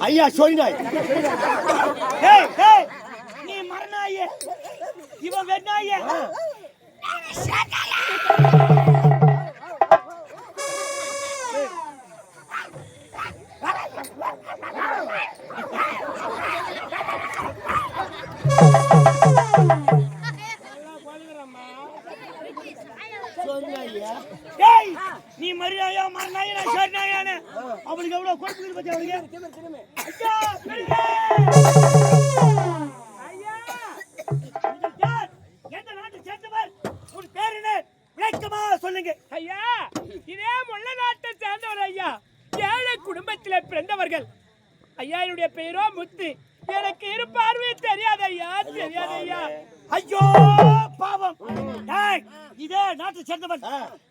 ஐயா ஏய் நீ மரணாயே. இவன் வெண்ணாயே. ஏய் நீ மரியாதையா மரணாயே நான் சொன்னாயானே அவளுக்கு எவ்வளவு கொடுக்குது பத்தி அவளுக்கு எந்த நாட்டை சேர்ந்தவர்? உன் பேர் என்ன? விளக்கமா சொல்லுங்க. ஐயா இதே முள்ள நாட்டை சேர்ந்தவர் ஐயா. ஏழை குடும்பத்திலே பிறந்தவர்கள். ஐயா என்னுடைய பெயரோ முத்து. எனக்கு இரு பார்வை தெரியாது ஐயா தெரியாது ஐயா. ஐயோ டேய், இதே நாட்டை சேர்ந்தவன்.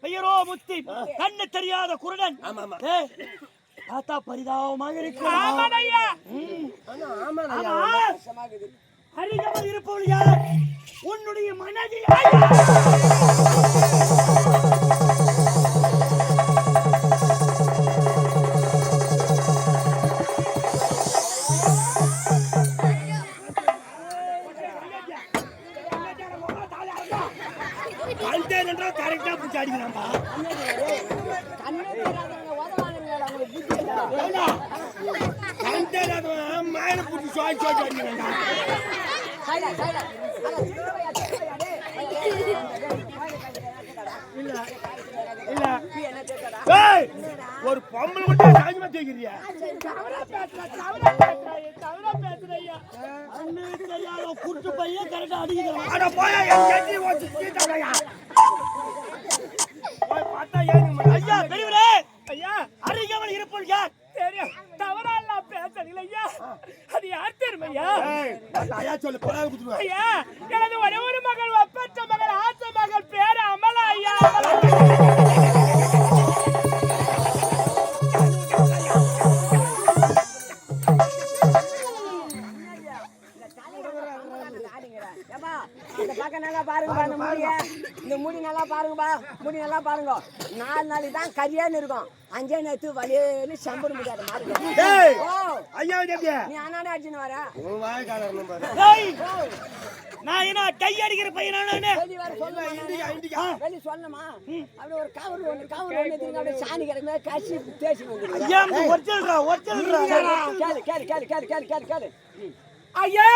பெயரோ முத்தி. கண்ணு தெரியாத குருடன் பார்த்தா பரிதாபமாக இருக்கு அறியாமல் இருப்பவள் யார்? உன்னுடைய மனதில் தவறா பேசுற ஐயா. அண்ணே தெரியாத குருட்டு பையன் கரெக்டா அடிக்கிறான் அட போயா என் கட்டி ஓச்சு சீட்டாடயா போய். பார்த்தா ஏன் ஐயா பெரியவரே. ஐயா. யார் தெரியும். தவறா எல்லாம் பேசுறீங்களா ஐயா. அது யார் தெரியும் ஐயா? சொல்லு போடா குத்துருவா ஐயா எனது ஒரே ஒரு மகள் ஒப்பற்ற மகள் ஆசை மகள் பேரு அமலா ஐயா இந்த முடி நல்லா பாருங்கப்பா. முடி நல்லா பாருங்க. நாலு நாளைக்கு தான் கரியான்னு இருக்கும். அஞ்சே நேரத்து வலியேன்னு சம்பளம் முடியாத மாதிரி ஏய்! ஓ! ஐயா நீ அண்ணாடே அடிச்சுன்னு வர. உன் வாய்க்காரன் பாரு. ஏய்! நான் என்ன டை அடிக்கிற பையனா நானு வெளி சொல்லணுமா? அப்படி ஒரு கவர் ஒண்ணு கவர் எடுத்துங்க அப்படியே சாணி கிடக்குமே கசி வந்துருங்க ஐயா ஒரிஜினல்ரா ஒரிஜினல்ரா கேளு கேளு கேளு கேளு கேளு கேளு கேளு. ஐயா!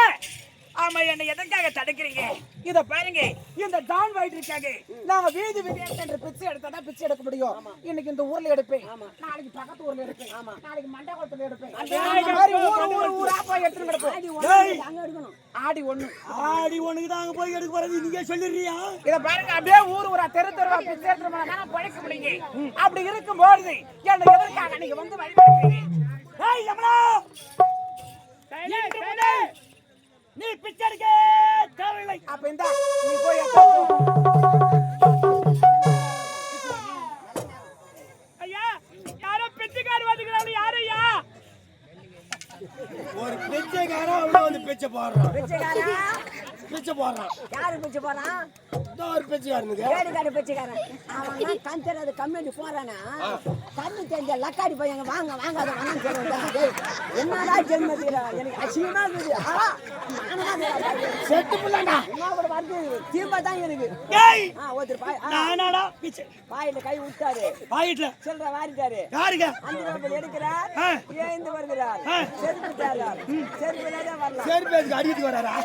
ஆமா என்ன எதற்காக தடுக்கிறீங்க? இத பாருங்க இந்த டான் வயிற்று இருக்காங்க. நாங்க வீதி வீதி எடுத்து பிச்சை எடுத்தா பிச்சை எடுக்க முடியும். இன்னைக்கு இந்த ஊர்ல எடுப்பேன். நாளைக்கு பக்கத்து ஊர்ல எடுப்பேன். நாளைக்கு மண்டபத்துல எடுப்பேன். இந்த மாதிரி ஊர் ஊர் ஊரா போய் எடுத்துட்டு கிடப்பேன் ஆடி ஒண்ணு அங்க எடுக்கணும். ஆடி ஒண்ணு. ஆடி உனக்கு தான் அங்க போய் எடுக்க போறது? நீங்க சொல்லிடுறியா? இத பாருங்க அப்படியே ஊர் ஊரா தெரு தெருவா பிச்சை எடுத்துட்டு போனா தானே பழைக்க முடியுங்க. அப்படி இருக்கும்போது என்ன எதற்காக நீங்க வந்து வழிபடுறீங்க? ஏய் யமனா இன்று முதல் நீ பிச்சை எடுக்க தேவையில்லை. அப்ப இந்த நீ போய். ஐயா யாரோ பிச்சைக்காரர் வந்துக்கிறாங்க யாரு ஐயா? ஒரு பிச்சைக்காரன் அவன வந்து பிச்சை போடுறான். பிச்சை போடுறான். யாரு பிச்சை இந்த ஒரு பிச்சைக்காரனுக்கு ஏடுகாடு பிச்சைக்காரன். அவன் கண் தெரியாத கம்யூனிட்டி போறானா? கண்ணு தெரிஞ்ச லக்காடி பையங்க வாங்க வாங்க அதை வாங்க சொல்லுவாங்க. என்னடா எனக்கு அசிங்கமா இருக்குது. கூட தான் எனக்கு ஏய் ஆ ஒருத்தர் பாய். நானாடா பிச்சை பாயில கை விட்டாரு. பாயிட்ல சில்லற வாரிட்டாரு. யாருங்க? அஞ்சு ரூபாய் எடுக்கிறார். ஏந்து வருகிறார். செருப்பு அடிக்கிட்டு வராரா?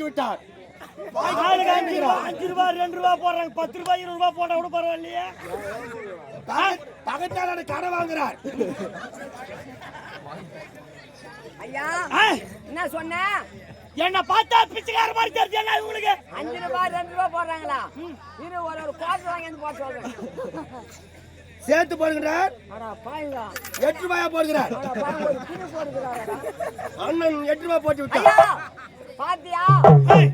இங்க தூக்கி விட்டார் அஞ்சு ரூபா அஞ்சு ரூபா ரெண்டு ரூபா போடுறாங்க. பத்து ரூபாய் இருபது ரூபா போட்டா கூட பரவாயில்லையே. பகத்தாளர் கடை வாங்குறார். ஐயா என்ன சொன்ன? என்ன பார்த்தா பிச்சைக்கார மாதிரி தெரிஞ்சு என்ன உங்களுக்கு? அஞ்சு ரூபாய் ரெண்டு ரூபாய் போடுறாங்களா? இரு ஒரு ஒரு குவார்டர் வாங்கி வந்து போட்டு சொல்றேன். சேர்த்து போடுகிறார் எட்டு ரூபாயா போடுகிறார். அண்ணன் எட்டு ரூபாய் போட்டு விட்டார். ஐயா பாத்தியா? ஏய்,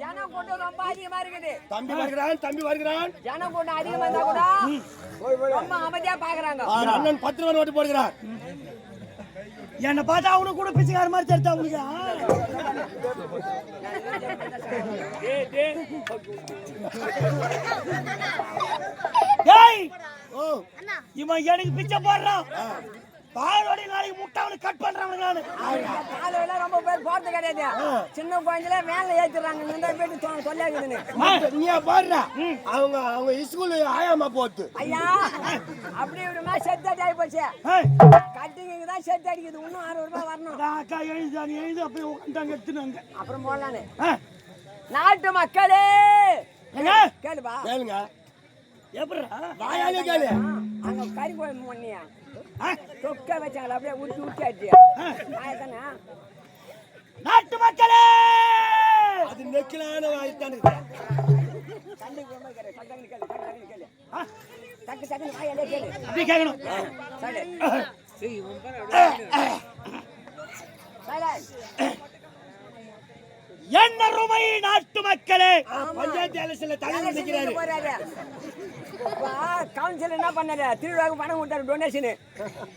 ஜனம் கூட்டம் ரொம்ப அதிகமா இருக்குது. தம்பி வருகிறான் தம்பி வருகிறான். ஜனம் கூட்டம் அதிகமா இருந்தா கூட ரொம்ப அமைதியா பாக்குறாங்க. அண்ணன் பத்து ரூபாய் நோட்டு போடுகிறார். என்னை பார்த்தா அவனுக்கு கூட பிச்சைக்கார மாதிரி தெரிஞ்சா அவனுக்கு. ஓ. இவன் எனக்கு பிச்சை போடுறான். பாலோட நாளைக்கு முட்டை அவனுக்கு கட் பண்றான் நானு. காலையில ரொம்ப பேர் போறது கிடையாது. சின்ன குழந்தைல மேல ஏத்துறாங்க. இந்த போயிட்டு சொல்லியாக்குதுன்னு. நீயா பாடுறா? அவங்க அவங்க ஸ்கூல் ஆயாமா போட்டு ஐயா அப்படி இப்படிமா செத்து ஆகி போச்சு. கட்டிங்க தான் செத்து அடிக்குது. இன்னும் அறுபது ரூபாய் வரணும். அக்கா, எழுது நீ எழுது அப்படியே உட்காந்துட்டாங்க எடுத்துனாங்க அப்புறம் போடலான்னு நாட்டு மக்களே! கேளுப்பா. கேளுங்க. எப்படிடா வாயாலே கேளு. அங்க கறி குழம்பு பண்ணியா? தொக்க வச்சாங்களா? அப்படியே ஊட்டி ஊட்டி ஆச்சு தானே நாட்டு மக்களே! அது நெக்கிலான வாய்த்தானு டக்கு டக்குன்னு வாயாலே கேளு. அப்படி கேட்கணும் சரி என்ன ருமை நாட்டு மக்களே. பஞ்சாயத்து எலெக்ஷன்ல தலைவர் நிக்கிறாரு கவுன்சில் என்ன பண்ணாரு? திருவிழாவுக்கு பணம் கொடுத்தாரு டொனேஷன்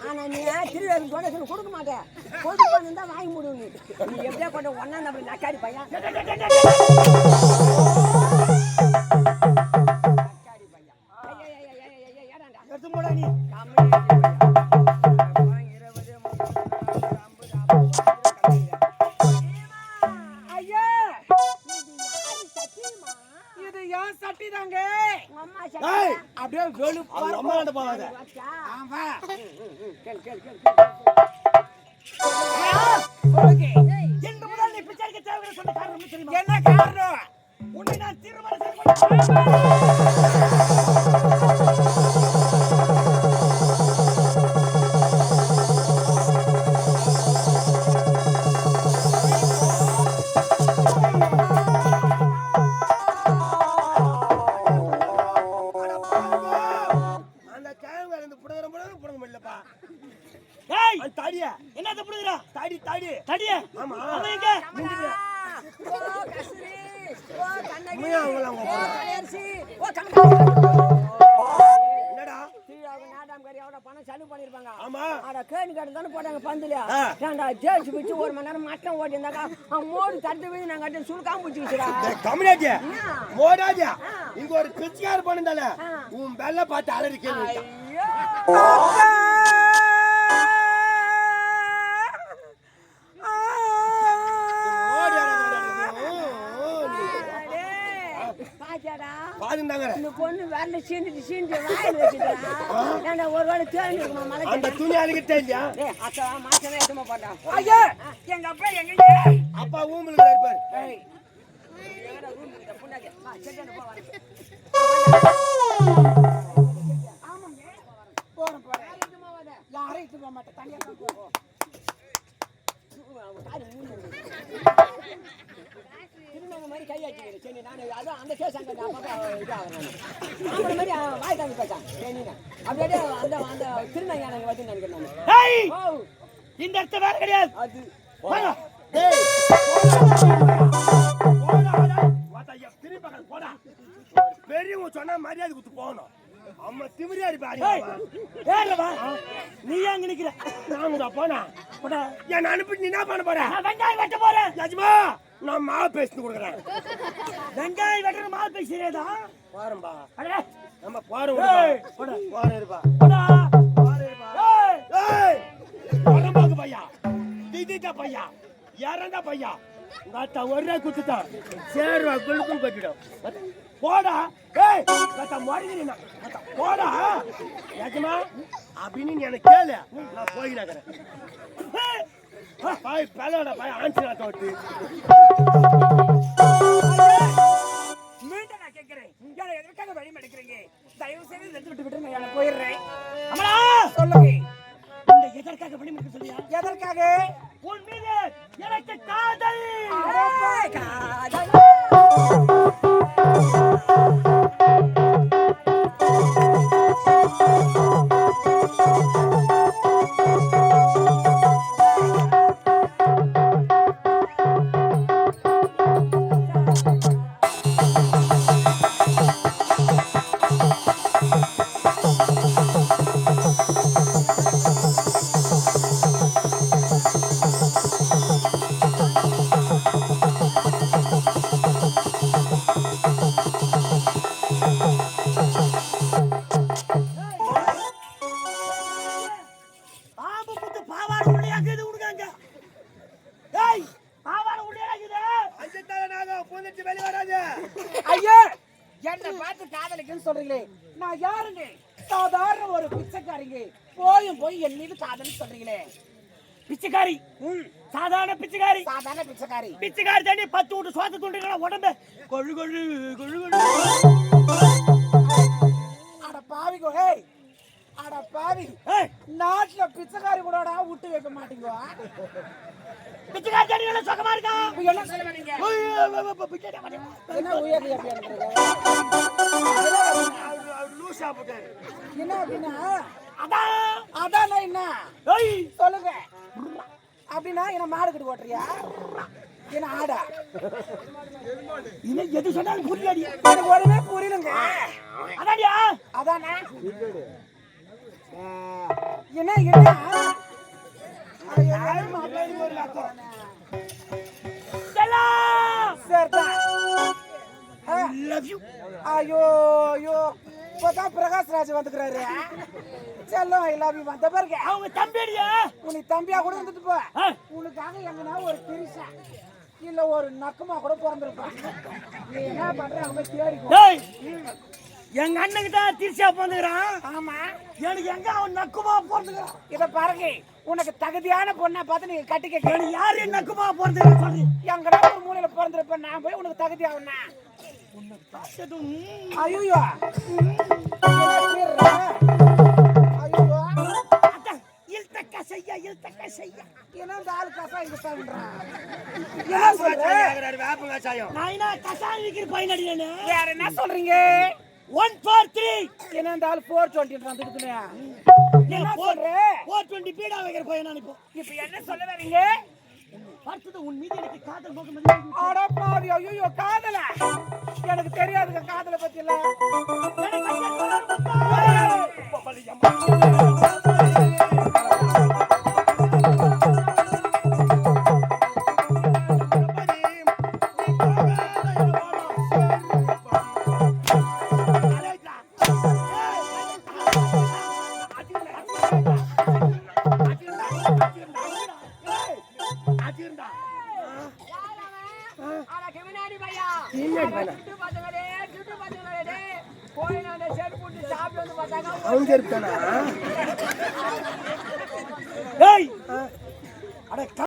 ஆனா நீ திருவிழாவுக்கு டொனேஷன் கொடுக்க மாட்டேன் கொடுக்க தான் வாங்கி முடியும் நீ நீ எப்படியா பண்ண ஒன்னா நம்ம நக்காடி பையன்? நக்காடி பையன். நீ என்னத்த புடுதுடா தடி தடி. தடிய? ஆமா. எங்க? ஓ கஸ்தூரி ஓ கண்ணகி உண்மையா அவங்கள அவங்க ஓ கலையரசி ஓ கண்ணகி என்னடா? திருவிழாவுக்கு நாடாம் கறி எவ்வளோ பணம் செலவு பண்ணியிருப்பாங்க ஆமா. ஆட கேணி காட்டு தானே போட்டாங்க பந்துல. ஏன்டா ஜேர்ஸ் வச்சு ஒரு மணி நேரம் மட்டம் ஓட்டியிருந்தாக்கா அவன் மோடு நாங்கள் கட்டி சுருக்காம பிடிச்சிக்கிச்சுடா கம்யூனிட்டி? மோடாஜா இங்க ஒரு பிச்சைக்கார ஆ. உன் வெள்ள பார்த்து அலறி கேள்வி ஐயோ ஓடி அடே பாத்தியாடா பாதுந்தாங்க இந்த பொண்ணு வரல சீண்டிட்டு சீண்டி வாயில் வச்சுட்டா ஏன்டா ஒரு வேளை தேடி இருக்குமா மலை அந்த துணி அழுகிட்டே இல்லையா? ஐயா! எங்க அப்பா எங்க அப்பா ஊம்புல இருப்பாரு ஏய் ஏடா ரூம் கிட்ட புண்ணாக்கு வா செட்டு போ வரேன் போறேன் போறேன் யாரும் இட்டு போக மாட்டேன் தனியா தான் போவோம் திருநங்க மாதிரி கையாச்சு சரி நான் அதான் அந்த கேஸ் அங்கே இதாகிறேன் ஆம்பளை மாதிரி அவன் வாய் தாங்க பேசான் சரி அப்படியே அந்த அந்த திருநங்க எனக்கு வந்து நினைக்கிறேன் நான் ஏய் ஓ இந்த இடத்த வேற கிடையாது அது போடா. டேய் போடா போடா வாடா ஐயா திரும்பி பக்கம் போடா. பெரியவங்க சொன்னா மரியாதை கொடுத்து போகணும். அம்மா திமிரியா இருப்பாரு நீ அங்க நிக்கிற? நாங்க போனா? போடா. என் அனுப்பி நீ என்ன பண்ண போற? வெங்காயம் வெட்ட போறேன். யஜமா நான் மாவு பேசிட்டு கொடுக்குறேன். வெங்காயம் வெட்டுற மால் பேசுறேதா பாரும்பா. நம்ம போடா போற யாரண்டா பையா? உங்க அத்தா ஒரு ரூபாய் குத்துட்டான் சேர்வா குழுக்கும் கட்டிடும் போடா. ஏய் அத்தா முறைகிறீங்க அத்தா போடா. யஜமா அப்படின்னு எனக்கு கேளு. நான் போயினாக்கிறேன் பாய் பேலோட பாய் ஆன்சர் தோட்டு பிச்சைக்காரி. பிச்சைக்காரி தண்ணி பத்து விட்டு சோத்து துண்டுங்களா உடம்பு. கொழு கொழு கொழு கொழு. அட பாவிகோ ஏய் அட பாவி. நாட்டுல பிச்சைக்காரி கூடடா விட்டு வைக்க மாட்டீங்க பிச்சைக்காரி தண்ணி நல்லா சுகமா இருக்கா? என்ன சொல்ல. என்ன அவர் லூசா போட்டாரு. என்ன அப்படின்னா? அதான் அதான் என்ன? சொல்லுங்க. அப்படின்னா என்ன மாடு கட்டி ஓட்டுறியா? என்ன ஆடா? இவன் எது சொன்னாலும் புரியாடி எனக்கு ஒண்ணுமே புரியலங்க. அதான்யா? அதானே? என்ன என்ன? ஐயோ, ஐயோ. இப்பதான் பிரகாஷ் ராஜ் வந்துக்கிறாரு. செல்லம் ஐ லவ் யூ வந்த பாருங்க அவங்க தம்பிடியா உனக்கு தம்பியா கூட வந்துட்டு போ. உனக்காக எங்கன்னா ஒரு பெருசா இல்ல ஒரு நக்கமா கூட பிறந்திருப்பான். நீ என்ன பண்ற? அவங்க தேடிக்கோ. எங்க அண்ணனுக்கு தான் திருச்சியா போந்துக்கிறான் ஆமா. எனக்கு எங்க அவன் நக்குமா போறதுக்கிறான் இத பாருங்க உனக்கு தகுதியான பொண்ணை பார்த்து நீங்க கட்டிக்க எனக்கு யாரு நக்குமா போறதுக்கிறான் சொல்லி. எங்கடா ஒரு மூலையில பிறந்திருப்பேன். நான் போய் உனக்கு தகுதி ஐயோ ஐயோ என்ன இந்த ஆள் கசா இது பண்றான் என்ன சொல்ற நான் என்ன கசாயம் விற்கிற பையன் அடினே வேற என்ன சொல்றீங்க? ஒன் ஃபோர் த்ரீ என்ன இந்த ஆள் போர் டுவெண்ட்டி வந்துருக்குனே என்ன சொல்ற? ஃபோர் டுவெண்ட்டி பீடா வைக்கிற பையன் நான் இப்போ. இப்ப என்ன சொல்ல வரீங்க அடுத்தது உன் மீது எனக்கு காதல் போக முடியாது அட பாவி ஐயோ காதல? எனக்கு தெரியாதுங்க காதல பத்தி எல்லாம்